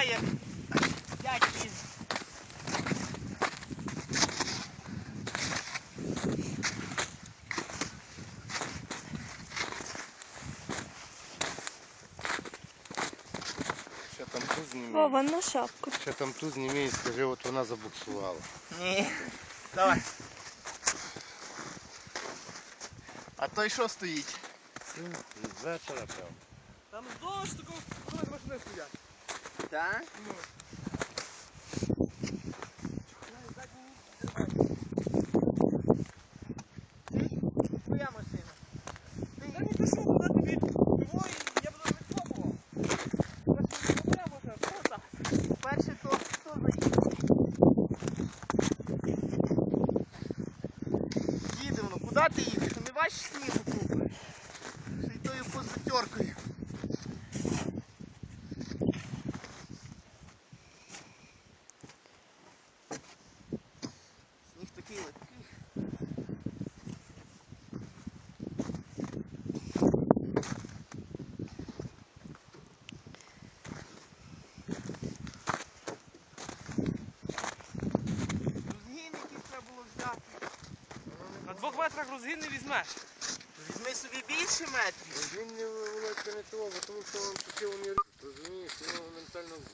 немає. Як він. Ще там ту знімає. Вова, на шапку. Ще там ту знімає і скажи, от вона забуксувала. Ні. Давай. А той що стоїть? Вечора певно. Там здовж такого, коли машини стоять. Так? Твоя машина. Та не пішов, куди тобі його я буду не так? Перше то хто заїхав? Їде воно, куди ти їдеш? Не бачиш снігу купиш? Ще й тою позатеркою. Розгін якийсь треба було взяти. На двох метрах розгін не візьмеш. Візьми собі більше метрів. Він не володька не того, тому що він таке вони розумієш, його ментально